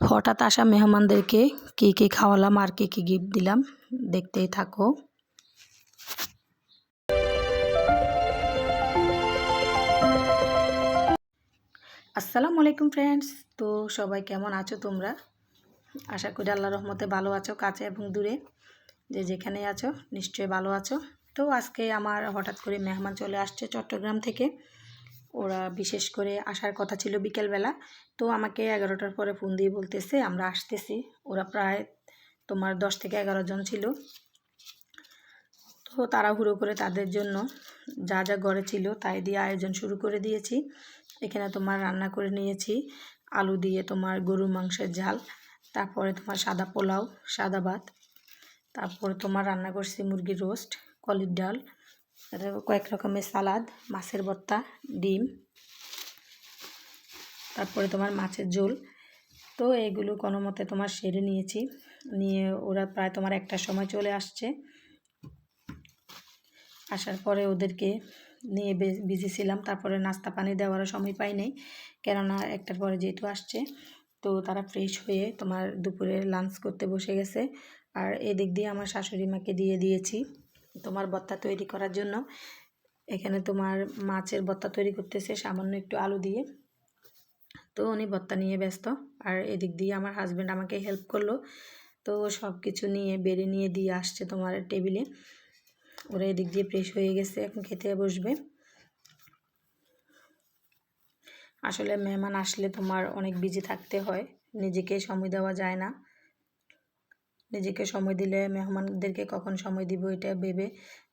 হঠাৎ আসা মেহমানদেরকে কী কী খাওয়ালাম আর কী কী গিফট দিলাম, দেখতেই থাকো। আসসালামু আলাইকুম ফ্রেন্ডস তো সবাই কেমন আছো তোমরা? আশা করি আল্লাহ রহমতে ভালো আছো, কাছে এবং দূরে। যে যেখানে আছো, নিশ্চয়ই ভালো আছো। তো আজকে আমার হঠাৎ করে মেহমান চলে আসছে চট্টগ্রাম থেকে। ওরা বিশেষ করে আসার কথা ছিল বিকেলবেলা। তো আমাকে এগারোটার পরে ফোন দিয়ে বলতেছে, আমরা আসতেছি। ওরা প্রায় তোমার দশ থেকে এগারো জন ছিল। তো তাড়াহুড়ো করে তাদের জন্য যা যা ঘরে ছিল তাই দিয়ে আয়োজন শুরু করে দিয়েছি। এখানে তোমার রান্না করে নিয়েছি, আলু দিয়ে তোমার গরুর মাংসের ঝাল, তারপরে তোমার সাদা পোলাও, সাদা ভাত, তারপরে তোমার রান্না করছি মুরগির রোস্ট, কলির ডাল কয়েক রকমের সালাদ, মাছের ভর্তা, ডিম, তারপরে তোমার মাছের ঝোল। তো এগুলো কোনো মতে তোমার সেরে নিয়েছি। নিয়ে ওরা প্রায় তোমার একটার সময় চলে আসছে। আসার পরে ওদেরকে নিয়ে বিজি ছিলাম। তারপরে নাস্তা পানি দেওয়ারও সময় পাই নাই। কেননা একটার পরে যেহেতু আসছে, তো তারা ফ্রেশ হয়ে তোমার দুপুরে লাঞ্চ করতে বসে গেছে। আর এদিক দিয়ে আমার শাশুড়ি মাকে দিয়ে দিয়েছি। তোমার বত্তা তৈরি করার জন্য। এখানে তোমার মাছের বত্তা তৈরি করতেছে, সামান্য একটু আলু দিয়ে। তো উনি বত্তা নিয়ে ব্যস্ত। আর এদিক দিয়ে আমার হাজব্যান্ড আমাকে হেল্প করল। তো সব কিছু নিয়ে, বেড়ে নিয়ে দিয়ে আসছে তোমার টেবিলে ওরা এদিক দিয়ে ফ্রেশ হয়ে গেছে, এখন খেতে বসবে। আসলে মেহমান আসলে তোমার অনেক বিজি থাকতে হয়, নিজেকে সময় দেওয়া যায় না। নিজেকে সময় দিলে মেহমানদেরকে কখন সময় দিব এটা ভেবে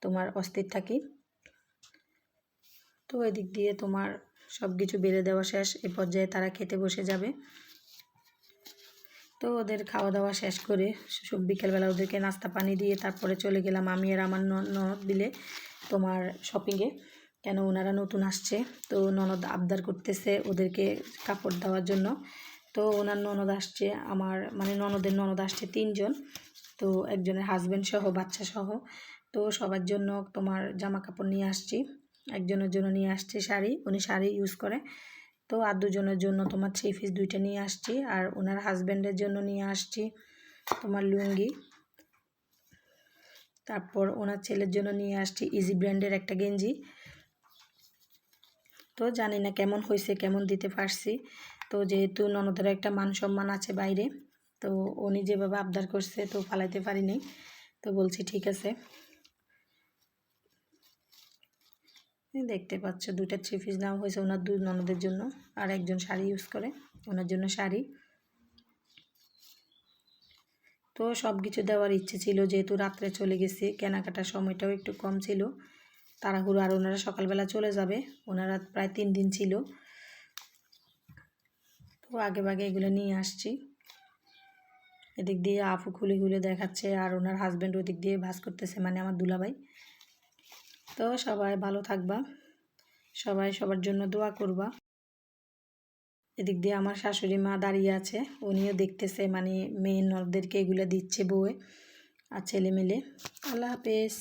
তোমার অস্থির থাকি। তো এদিক দিয়ে তোমার সব কিছু বেড়ে দেওয়া শেষ, এ পর্যায়ে তারা খেতে বসে যাবে। তো ওদের খাওয়া দাওয়া শেষ করে সব বিকেলবেলা ওদেরকে নাস্তা পানি দিয়ে তারপরে চলে গেলাম আমি আর আমার ননদ দিলে তোমার শপিংয়ে কেন ওনারা নতুন আসছে, তো ননদ আবদার করতেছে ওদেরকে কাপড় দেওয়ার জন্য। তো ওনার ননদ আসছে, আমার মানে ননদের ননদ আসছে তিনজন। তো একজনের হাজব্যান্ড সহ, বাচ্চা সহ। তো সবার জন্য তোমার জামা কাপড় নিয়ে আসছি। একজনের জন্য নিয়ে আসছে শাড়ি, উনি শাড়ি ইউজ করে। তো আর দুজনের জন্য তোমার থ্রি পিস দুইটা নিয়ে আসছি। আর ওনার হাজব্যান্ডের জন্য নিয়ে আসছি তোমার লুঙ্গি। তারপর ওনার ছেলের জন্য নিয়ে আসছি ইজি ব্র্যান্ডের একটা গেঞ্জি। তো জানি না কেমন হয়েছে কেমন দিতে পারছি। তো যেহেতু ননদের একটা মান সম্মান আছে বাইরে, তো উনি যেভাবে আবদার করছে তো পালাইতে পারিনি তো বলছি ঠিক আছে। দেখতে পাচ্ছ দুটা থ্রি পিস নেওয়া হয়েছে ওনার দুই ননদের জন্য, আর একজন শাড়ি ইউজ করে, ওনার জন্য শাড়ি। তো সব কিছু দেওয়ার ইচ্ছে ছিল, যেহেতু রাত্রে চলে গেছি, কেনাকাটার সময়টাও একটু কম ছিল। তাড়াহুড়ো আর ওনারা সকালবেলা চলে যাবে। ওনারা প্রায় তিন দিন ছিল। তো আগে ভাগে এগুলো নিয়ে আসছি। এদিক দিয়ে আফু খুলে খুলে দেখাচ্ছে আর ওনার হাজব্যান্ড ওদিক দিয়ে ভাস করতেছে মানে আমার দুলাভাই। তো সবাই ভালো থাকবা। সবাই সবার জন্য দোয়া করবা। এদিক দিয়ে আমার শাশুড়ি মা দাঁড়িয়ে আছে। উনিও দেখতেছে মানে মেয়ে নরদেরকে এগুলো দিচ্ছে বউয়ে আর ছেলে মেলে আল্লাহ হাফেজ।